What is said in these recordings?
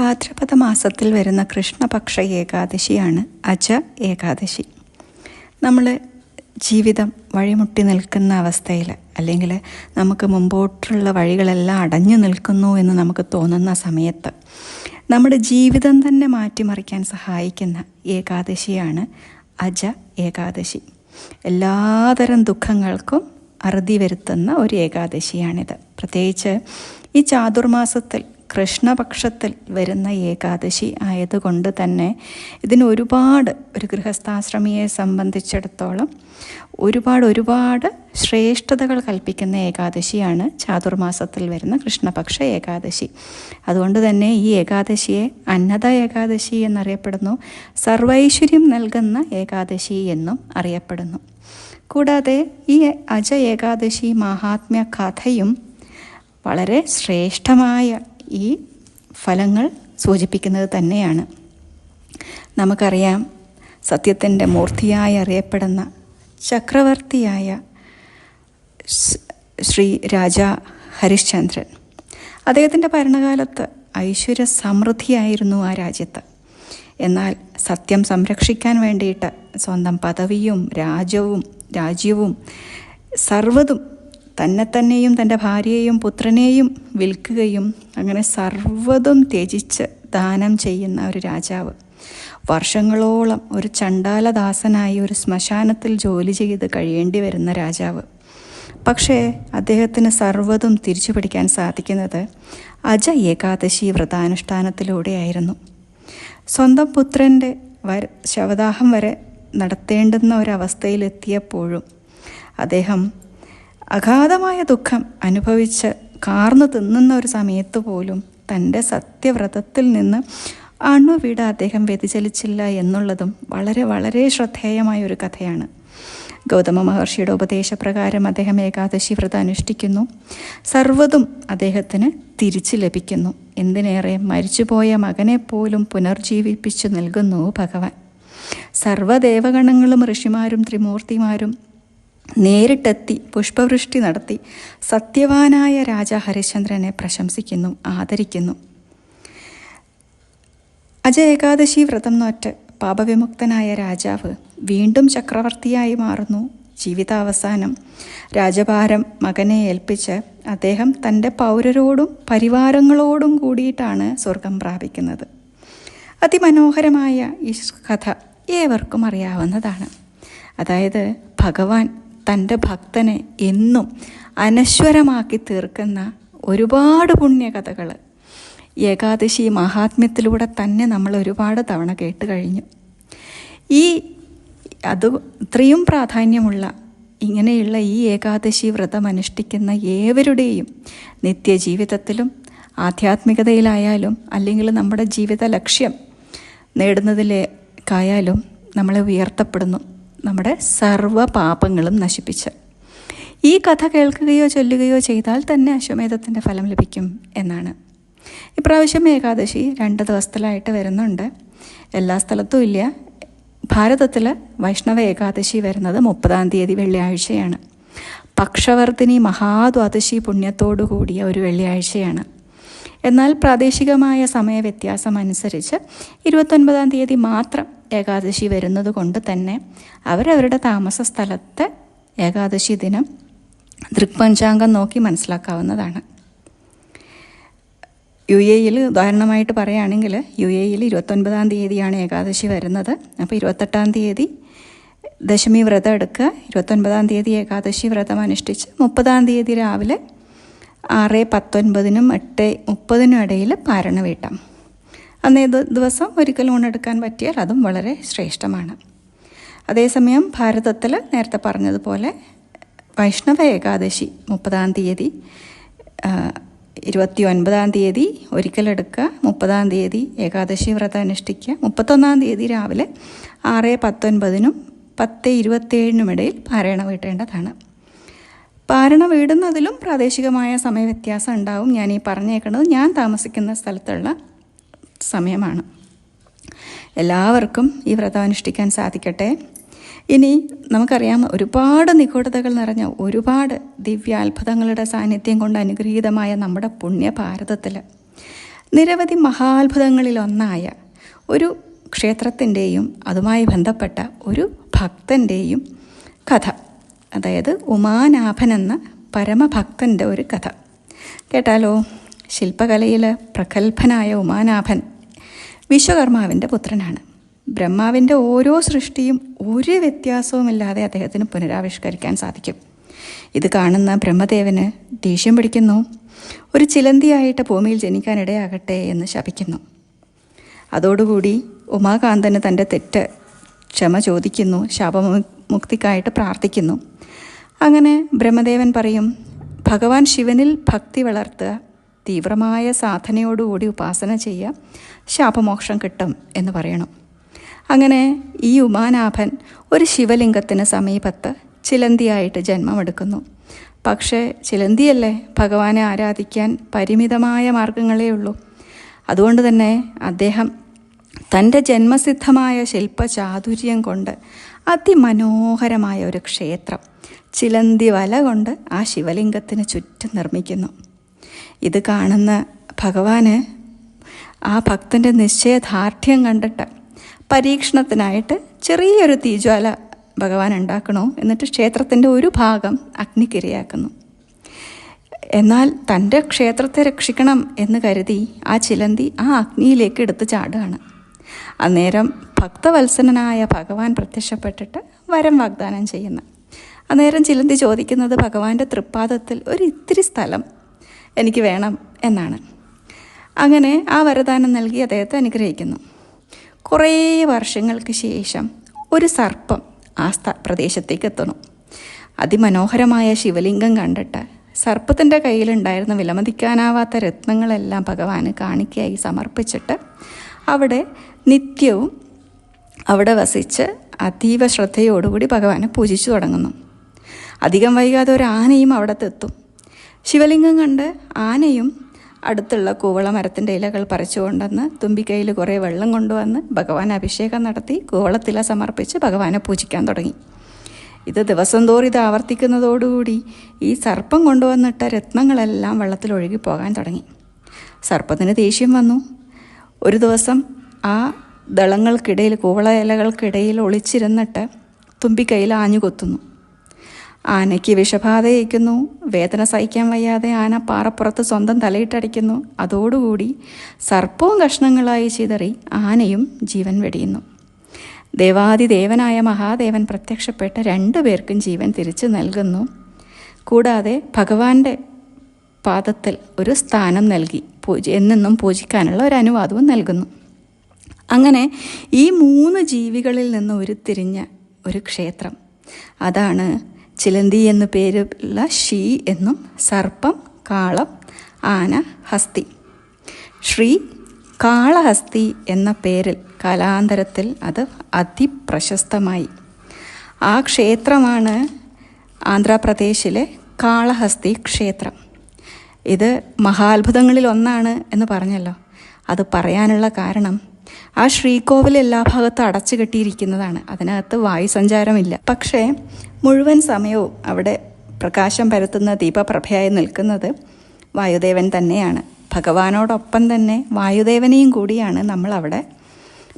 ഭാദ്രപദ മാസത്തിൽ വരുന്ന കൃഷ്ണപക്ഷ ഏകാദശിയാണ് അജ ഏകാദശി. നമ്മൾ ജീവിതം വഴിമുട്ടി നിൽക്കുന്ന അവസ്ഥയിൽ അല്ലെങ്കിൽ നമുക്ക് മുമ്പോട്ടുള്ള വഴികളെല്ലാം അടഞ്ഞു നിൽക്കുന്നു എന്ന് നമുക്ക് തോന്നുന്ന സമയത്ത് നമ്മുടെ ജീവിതം തന്നെ മാറ്റിമറിക്കാൻ സഹായിക്കുന്ന ഏകാദശിയാണ് അജ ഏകാദശി. എല്ലാതരം ദുഃഖങ്ങൾക്കും അറുതി വരുത്തുന്ന ഒരു ഏകാദശിയാണിത്. പ്രത്യേകിച്ച് ഈ ചാതുർമാസത്തിൽ കൃഷ്ണപക്ഷത്തിൽ വരുന്ന ഏകാദശി ആയതുകൊണ്ട് തന്നെ ഇതിന് ഒരുപാട് ഒരു ഗൃഹസ്ഥാശ്രമിയെ സംബന്ധിച്ചിടത്തോളം ഒരുപാട് ഒരുപാട് ശ്രേഷ്ഠതകൾ കൽപ്പിക്കുന്ന ഏകാദശിയാണ് ചാതുർമാസത്തിൽ വരുന്ന കൃഷ്ണപക്ഷ ഏകാദശി. അതുകൊണ്ട് തന്നെ ഈ ഏകാദശിയെ അന്നദ ഏകാദശി എന്നറിയപ്പെടുന്നു. സർവൈശ്വര്യം നൽകുന്ന ഏകാദശി എന്നും അറിയപ്പെടുന്നു. കൂടാതെ ഈ അജ ഏകാദശി മഹാത്മ്യ കഥയും വളരെ ശ്രേഷ്ഠമായ ഈ ഫലങ്ങൾ സൂചിപ്പിക്കുന്നത് തന്നെയാണ്. നമുക്കറിയാം സത്യത്തിന്റെ മൂർത്തിയായി അറിയപ്പെടുന്ന ചക്രവർത്തിയായ ശ്രീ രാജ ഹരിശ്ചന്ദ്രൻ. അദ്ദേഹത്തിന്റെ ഭരണകാലത്ത് ഐശ്വര്യ സമൃദ്ധിയായിരുന്നു ആ രാജ്യത്ത്. എന്നാൽ സത്യം സംരക്ഷിക്കാൻ വേണ്ടിയിട്ട് സ്വന്തം പദവിയും രാജ്യവും രാജ്യവും സർവതും തന്നെ തന്നെയും തന്റെ ഭാര്യയെയും പുത്രനെയും വിൽക്കുകയും അങ്ങനെ സർവതും ത്യജിച്ച് ദാനം ചെയ്യുന്ന ഒരു രാജാവ്. വർഷങ്ങളോളം ഒരു ചണ്ടാലദാസനായി ഒരു ശ്മശാനത്തിൽ ജോലി ചെയ്ത് കഴിയേണ്ടി വരുന്ന രാജാവ്. പക്ഷേ അദ്ദേഹത്തിന് സർവതും തിരിച്ചു പിടിക്കാൻ സാധിക്കുന്നത് അജ ഏകാദശി വ്രതാനുഷ്ഠാനത്തിലൂടെയായിരുന്നു. സ്വന്തം പുത്രന്റെ വര ശവദാഹം വരെ നടത്തേണ്ടുന്ന ഒരവസ്ഥയിലെത്തിയപ്പോഴും അദ്ദേഹം അഗാധമായ ദുഃഖം അനുഭവിച്ച് കാർന്നു തിന്നുന്ന ഒരു സമയത്ത് പോലും തന്റെ സത്യവ്രതത്തിൽ നിന്ന് അണുവിട അദ്ദേഹം വ്യതിചലിച്ചില്ല എന്നുള്ളതും വളരെ വളരെ ശ്രദ്ധേയമായ ഒരു കഥയാണ്. ഗൗതമ മഹർഷിയുടെ ഉപദേശപ്രകാരം അദ്ദേഹം ഏകാദശി വ്രതം അനുഷ്ഠിക്കുന്നു. സർവതും അദ്ദേഹത്തിന് തിരിച്ചു ലഭിക്കുന്നു. എന്തിനേറെ മരിച്ചുപോയ മകനെ പോലും പുനർജീവിപ്പിച്ചു നൽകുന്നു ഭഗവാൻ. സർവദേവഗണങ്ങളും ഋഷിമാരും ത്രിമൂർത്തിമാരും നേരിട്ടെത്തി പുഷ്പവൃഷ്ടി നടത്തി സത്യവാനായ രാജ ഹരിശ്ചന്ദ്രനെ പ്രശംസിക്കുന്നു ആദരിക്കുന്നു. അജ ഏകാദശി വ്രതം നോറ്റ് പാപവിമുക്തനായ രാജാവ് വീണ്ടും ചക്രവർത്തിയായി മാറുന്നു. ജീവിതാവസാനം രാജഭാരം മകനെ ഏൽപ്പിച്ച് അദ്ദേഹം തന്റെ പൗരരോടും പരിവാരങ്ങളോടും കൂടിയിട്ടാണ് സ്വർഗം പ്രാപിക്കുന്നത്. അതിമനോഹരമായ ഈ കഥ ഏവർക്കും അറിയാവുന്നതാണ്. അതായത് ഭഗവാൻ തന്റെ ഭക്തനെ എന്നും അനശ്വരമാക്കി തീർക്കുന്ന ഒരുപാട് പുണ്യകഥകൾ. ഏകാദശി മഹാത്മ്യത്തിലൂടെ തന്നെ നമ്മൾ ഒരുപാട് തവണ കേട്ട് കഴിഞ്ഞു. ഈ അത് ഇത്രയും പ്രാധാന്യമുള്ള ഇങ്ങനെയുള്ള ഈ ഏകാദശി വ്രതം അനുഷ്ഠിക്കുന്ന ഏവരുടെയും നിത്യജീവിതത്തിലും ആധ്യാത്മികതയിലായാലും അല്ലെങ്കിൽ നമ്മുടെ ജീവിത ലക്ഷ്യം നേടുന്നതിലേക്കായാലും നമ്മളെ ഉയർത്തപ്പെടുന്നു. നമ്മുടെ സർവ പാപങ്ങളും നശിപ്പിച്ച്. ഈ കഥ കേൾക്കുകയോ ചൊല്ലുകയോ ചെയ്താൽ തന്നെ അശ്വമേധത്തിന്റെ ഫലം ലഭിക്കും എന്നാണ്. ഇപ്രാവശ്യം ഏകാദശി രണ്ട് ദിവസത്തിലായിട്ട് വരുന്നുണ്ട്. എല്ലാ സ്ഥലത്തും ഇല്ല. ഭാരതത്തിൽ വൈഷ്ണവ ഏകാദശി വരുന്നത് മുപ്പതാം തീയതി വെള്ളിയാഴ്ചയാണ്. പക്ഷവർത്തിനി മഹാദ്വാദശി പുണ്യത്തോടു കൂടിയ ഒരു വെള്ളിയാഴ്ചയാണ്. എന്നാൽ പ്രാദേശികമായ സമയവ്യത്യാസം അനുസരിച്ച് ഇരുപത്തൊൻപതാം തീയതി മാത്രം ഏകാദശി വരുന്നത് കൊണ്ട് തന്നെ അവരവരുടെ താമസ സ്ഥലത്തെ ഏകാദശി ദിനം ദൃക്പഞ്ചാംഗം നോക്കി മനസ്സിലാക്കാവുന്നതാണ്. യു എയിൽ ഉദാഹരണമായിട്ട് പറയുകയാണെങ്കിൽ യു എയിൽ ഇരുപത്തൊൻപതാം തീയതിയാണ് ഏകാദശി വരുന്നത്. അപ്പോൾ ഇരുപത്തെട്ടാം തീയതി ദശമി വ്രതം എടുക്കുക. ഇരുപത്തൊൻപതാം തീയതി ഏകാദശി വ്രതം അനുഷ്ഠിച്ച് മുപ്പതാം തീയതി രാവിലെ ആറ് പത്തൊൻപതിനും എട്ട് മുപ്പതിനും ഇടയിൽ പാരണ വീട്ടാം. അന്നേ ദിവസം ഒരിക്കൽ ഊണെടുക്കാൻ പറ്റിയാൽ അതും വളരെ ശ്രേഷ്ഠമാണ്. അതേസമയം ഭാരതത്തിൽ നേരത്തെ പറഞ്ഞതുപോലെ വൈഷ്ണവ ഏകാദശി മുപ്പതാം തീയതി ഇരുപത്തി ഒൻപതാം തീയതി ഒരിക്കലെടുക്കുക മുപ്പതാം തീയതി ഏകാദശി വ്രതം അനുഷ്ഠിക്കുക മുപ്പത്തൊന്നാം തീയതി രാവിലെ ആറ് പത്തൊൻപതിനും പത്ത് ഇരുപത്തേഴിനും ഇടയിൽ പാരായണ വീട്ടേണ്ടതാണ്. പാരണ വീടുന്നതിലും പ്രാദേശികമായ സമയവ്യത്യാസം ഉണ്ടാവും. ഞാൻ ഈ പറഞ്ഞേക്കുന്നത് ഞാൻ താമസിക്കുന്ന സ്ഥലത്തുള്ള സമയമാണ്. എല്ലാവർക്കും ഈ വ്രതം അനുഷ്ഠിക്കാൻ സാധിക്കട്ടെ. ഇനി നമുക്കറിയാം ഒരുപാട് നിഗൂഢതകൾ നിറഞ്ഞ ഒരുപാട് ദിവ്യാത്ഭുതങ്ങളുടെ സാന്നിധ്യം കൊണ്ട് അനുഗ്രഹീതമായ നമ്മുടെ പുണ്യഭാരതത്തിൽ നിരവധി മഹാത്ഭുതങ്ങളിലൊന്നായ ഒരു ക്ഷേത്രത്തിന്റെയും അതുമായി ബന്ധപ്പെട്ട ഒരു ഭക്തന്റെയും കഥ. അതായത് ഉമാനാഭൻ എന്ന പരമഭക്തന്റെ ഒരു കഥ. കേട്ടാലോ? ശില്പകലയിൽ പ്രഗത്ഭനായ ഉമാനാഭൻ വിശ്വകർമാവിന്റെ പുത്രനാണ്. ബ്രഹ്മാവിന്റെ ഓരോ സൃഷ്ടിയും ഒരു വ്യത്യാസവുമില്ലാതെ അദ്ദേഹത്തിന് പുനരാവിഷ്കരിക്കാൻ സാധിക്കും. ഇത് കാണുന്ന ബ്രഹ്മദേവന് ദേഷ്യം പിടിക്കുന്നു. ഒരു ചിലന്തിയായിട്ട് ഭൂമിയിൽ ജനിക്കാനിടയാകട്ടെ എന്ന് ശപിക്കുന്നു. അതോടുകൂടി ഉമാകാന്തന് തന്റെ തെറ്റ് ക്ഷമ ചോദിക്കുന്നു ശാപമുക്തിക്കായിട്ട് പ്രാർത്ഥിക്കുന്നു. അങ്ങനെ ബ്രഹ്മദേവൻ പറയും ഭഗവാൻ ശിവനിൽ ഭക്തി വളർത്തുക തീവ്രമായ സാധനയോടുകൂടി ഉപാസന ചെയ്യുക ശാപമോക്ഷം കിട്ടും എന്ന് പറയണം. അങ്ങനെ ഈ ഉമാനാഭൻ ഒരു ശിവലിംഗത്തിന് സമീപത്ത് ചിലന്തിയായിട്ട് ജന്മമെടുക്കുന്നു. പക്ഷേ ചിലന്തിയല്ലേ ഭഗവാനെ ആരാധിക്കാൻ പരിമിതമായ മാർഗങ്ങളേ ഉള്ളൂ. അതുകൊണ്ട് തന്നെ അദ്ദേഹം തന്റെ ജന്മസിദ്ധമായ ശില്പചാതുര്യം കൊണ്ട് അതിമനോഹരമായ ഒരു ക്ഷേത്രം ചിലന്തി വല കൊണ്ട് ആ ശിവലിംഗത്തിന് ചുറ്റും നിർമ്മിക്കുന്നു. ഇത് കാണുന്ന ഭഗവാന് ആ ഭക്തന്റെ നിശ്ചയദാർഢ്യം കണ്ടിട്ട് പരീക്ഷണത്തിനായിട്ട് ചെറിയൊരു തീജ്വാല ഭഗവാൻ ഉണ്ടാക്കണോ എന്നിട്ട് ക്ഷേത്രത്തിന്റെ ഒരു ഭാഗം അഗ്നിക്കിരയാക്കുന്നു എന്നാൽ തന്റെ ക്ഷേത്രത്തെ രക്ഷിക്കണം എന്ന് കരുതി ആ ചിലന്തി ആ അഗ്നിയിലേക്ക് എടുത്ത് ചാടുകയാണ്. അന്നേരം ഭക്തവത്സനായ ഭഗവാൻ പ്രത്യക്ഷപ്പെട്ടിട്ട് വരം വാഗ്ദാനം ചെയ്യുന്നു. അന്നേരം ചിലന്തി ചോദിക്കുന്നത് ഭഗവാന്റെ തൃപ്പാദത്തിൽ ഒരു ഇത്തിരി സ്ഥലം എനിക്ക് വേണം എന്നാണ്. അങ്ങനെ ആ വരദാനം നൽകി അദ്ദേഹത്തെ അനുഗ്രഹിക്കുന്നു. കുറേ വർഷങ്ങൾക്ക് ശേഷം ഒരു സർപ്പം ആ സ്ഥ പ്രദേശത്തേക്ക് എത്തണം അതിമനോഹരമായ ശിവലിംഗം കണ്ടിട്ട് സർപ്പത്തിന്റെ കയ്യിലുണ്ടായിരുന്ന വിലമതിക്കാനാവാത്ത രത്നങ്ങളെല്ലാം ഭഗവാന് കാണിക്കയായി സമർപ്പിച്ചിട്ട് അവിടെ നിത്യവും അവിടെ വസിച്ച് അതീവ ശ്രദ്ധയോടുകൂടി ഭഗവാനെ പൂജിച്ചു തുടങ്ങുന്നു. അധികം വൈകാതെ ഒരു ആനയും അവിടത്തെത്തും. ശിവലിംഗം കണ്ട് ആനയും അടുത്തുള്ള കൂവള മരത്തിന്റെ ഇലകൾ പറിച്ചുകൊണ്ടെന്ന് തുമ്പിക്കൈയിൽ കുറേ വെള്ളം കൊണ്ടുവന്ന് ഭഗവാൻ അഭിഷേകം നടത്തി കൂവളത്തില സമർപ്പിച്ച് ഭഗവാനെ പൂജിക്കാൻ തുടങ്ങി. ഇത് ദിവസം തോറും ഇത് ആവർത്തിക്കുന്നതോടുകൂടി ഈ സർപ്പം കൊണ്ടുവന്നിട്ട രത്നങ്ങളെല്ലാം വെള്ളത്തിൽ ഒഴുകി പോകാൻ തുടങ്ങി. സർപ്പത്തിന് ദേഷ്യം വന്നു. ഒരു ദിവസം ആ ദളങ്ങൾക്കിടയിൽ കൂവള ഇലകൾക്കിടയിൽ ഒളിച്ചിരുന്നിട്ട് തുമ്പിക്കൈയിൽ ആഞ്ഞു കൊത്തുന്നു. ആനയ്ക്ക് വിഷബാധയേക്കുന്നു വേദന സഹിക്കാൻ വയ്യാതെ ആന പാറപ്പുറത്ത് സ്വന്തം തലയിട്ടടിക്കുന്നു. അതോടുകൂടി സർപ്പവും കഷ്ണങ്ങളായി ചിതറി ആനയും ജീവൻ വെടിയുന്നു. ദേവാദിദേവനായ മഹാദേവൻ പ്രത്യക്ഷപ്പെട്ട രണ്ടു പേർക്കും ജീവൻ തിരിച്ചു നൽകുന്നു. കൂടാതെ ഭഗവാന്റെ പാദത്തിൽ ഒരു സ്ഥാനം നൽകി പൂജ എന്നെന്നും പൂജിക്കാനുള്ള ഒരു അനുവാദവും നൽകുന്നു. അങ്ങനെ ഈ മൂന്ന് ജീവികളിൽ നിന്ന് ഉരുത്തിരിഞ്ഞ ഒരു ക്ഷേത്രം. അതാണ് ചിലന്തി എന്നു പേരുള്ള ഷീ എന്നും സർപ്പം കാളം ആന ഹസ്തി. ശ്രീ കാളഹസ്തി എന്ന പേരിൽ കാലാന്തരത്തിൽ അത് അതിപ്രശസ്തമായി. ആ ക്ഷേത്രമാണ് ആന്ധ്രാപ്രദേശിലെ കാളഹസ്തി ക്ഷേത്രം. ഇത് മഹാത്ഭുതങ്ങളിൽ ഒന്നാണ് എന്ന് പറഞ്ഞല്ലോ. അത് പറയാനുള്ള കാരണം ആ ശ്രീകോവിൽ എല്ലാ ഭാഗത്തും അടച്ചു കെട്ടിയിരിക്കുന്നതാണ് അതിനകത്ത് വായുസഞ്ചാരമില്ല പക്ഷേ മുഴുവൻ സമയവും അവിടെ പ്രകാശം പരത്തുന്ന ദീപപ്രഭയായി നിൽക്കുന്നത് വായുദേവൻ തന്നെയാണ്. ഭഗവാനോടൊപ്പം തന്നെ വായുദേവനെയും കൂടിയാണ് നമ്മൾ അവിടെ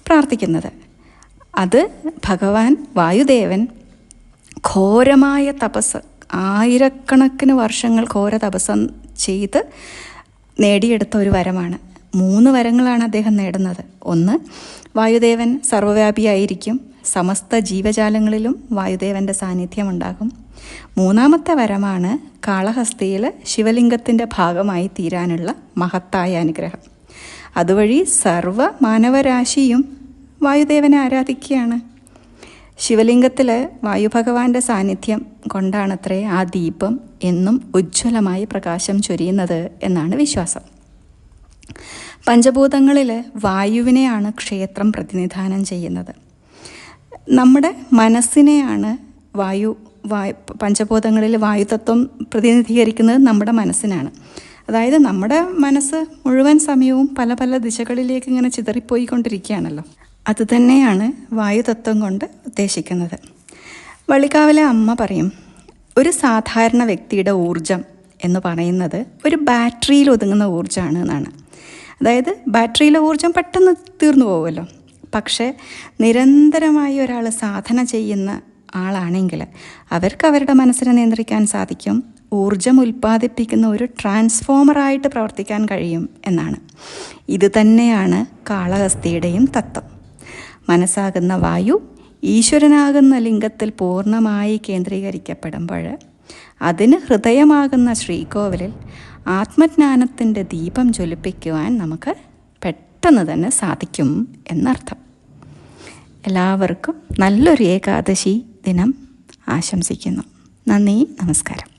പ്രാർത്ഥിക്കുന്നത്. അത് ഭഗവാൻ വായുദേവൻ ഘോരമായ തപസ് ആയിരക്കണക്കിന് വർഷങ്ങൾ ഘോര തപസ് ചെയ്ത് നേടിയെടുത്ത ഒരു വരമാണ്. മൂന്ന് വരങ്ങളാണ് അദ്ദേഹം നേടുന്നത്. ഒന്ന് വായുദേവൻ സർവവ്യാപിയായിരിക്കും സമസ്ത ജീവജാലങ്ങളിലും വായുദേവന്റെ സാന്നിധ്യം ഉണ്ടാകും മൂന്നാമത്തെ വരമാണ് കാളഹസ്തിയിൽ ശിവലിംഗത്തിന്റെ ഭാഗമായി തീരാനുള്ള മഹത്തായ അനുഗ്രഹം. അതുവഴി സർവ മാനവരാശിയും വായുദേവനെ ആരാധിക്കുകയാണ്. ശിവലിംഗത്തിൽ വായുഭഗവാന്റെ സാന്നിധ്യം കൊണ്ടാണത്രേ ആ ദീപം എന്നും ഉജ്ജ്വലമായി പ്രകാശം ചൊരിയുന്നത് എന്നാണ് വിശ്വാസം. പഞ്ചഭൂതങ്ങളിൽ വായുവിനെയാണ് ക്ഷേത്രം പ്രതിനിധാനം ചെയ്യുന്നത്. നമ്മുടെ മനസ്സിനെയാണ് വായു വായു പഞ്ചഭൂതങ്ങളിൽ വായുതത്വം പ്രതിനിധീകരിക്കുന്നത് നമ്മുടെ മനസ്സിനാണ്. അതായത് നമ്മുടെ മനസ്സ് മുഴുവൻ സമയവും പല പല ദിശകളിലേക്ക് ഇങ്ങനെ ചിതറിപ്പോയിക്കൊണ്ടിരിക്കുകയാണല്ലോ. അതുതന്നെയാണ് വായുതത്വം കൊണ്ട് ഉദ്ദേശിക്കുന്നത്. വള്ളിക്കാവിലെ അമ്മ പറയും ഒരു സാധാരണ വ്യക്തിയുടെ ഊർജം എന്ന് പറയുന്നത് ഒരു ബാറ്ററിയിൽ ഒതുങ്ങുന്ന ഊർജമാണ് എന്നാണ്. അതായത് ബാറ്ററിയിലെ ഊർജം പെട്ടെന്ന് തീർന്നു പോകുമല്ലോ പക്ഷേ നിരന്തരമായി ഒരാൾ സാധന ചെയ്യുന്ന ആളാണെങ്കിൽ അവർക്ക് അവരുടെ മനസ്സിനെ നിയന്ത്രിക്കാൻ സാധിക്കും. ഊർജം ഉൽപ്പാദിപ്പിക്കുന്ന ഒരു ട്രാൻസ്ഫോമറായിട്ട് പ്രവർത്തിക്കാൻ കഴിയും എന്നാണ്. ഇത് തന്നെയാണ് കാളഹസ്തിയുടെയും തത്വം. മനസ്സാകുന്ന വായു ഈശ്വരനാകുന്ന ലിംഗത്തിൽ പൂർണമായി കേന്ദ്രീകരിക്കപ്പെടുമ്പോൾ അതിന് ഹൃദയമാകുന്ന ശ്രീകോവിലിൽ ആത്മജ്ഞാനത്തിന്റെ ദീപം ജ്വലിപ്പിക്കുവാൻ നമുക്ക് പെട്ടെന്ന് തന്നെ സാധിക്കും എന്നർത്ഥം. എല്ലാവർക്കും നല്ലൊരു ഏകാദശി ദിനം ആശംസിക്കുന്നു. നന്ദി നമസ്കാരം.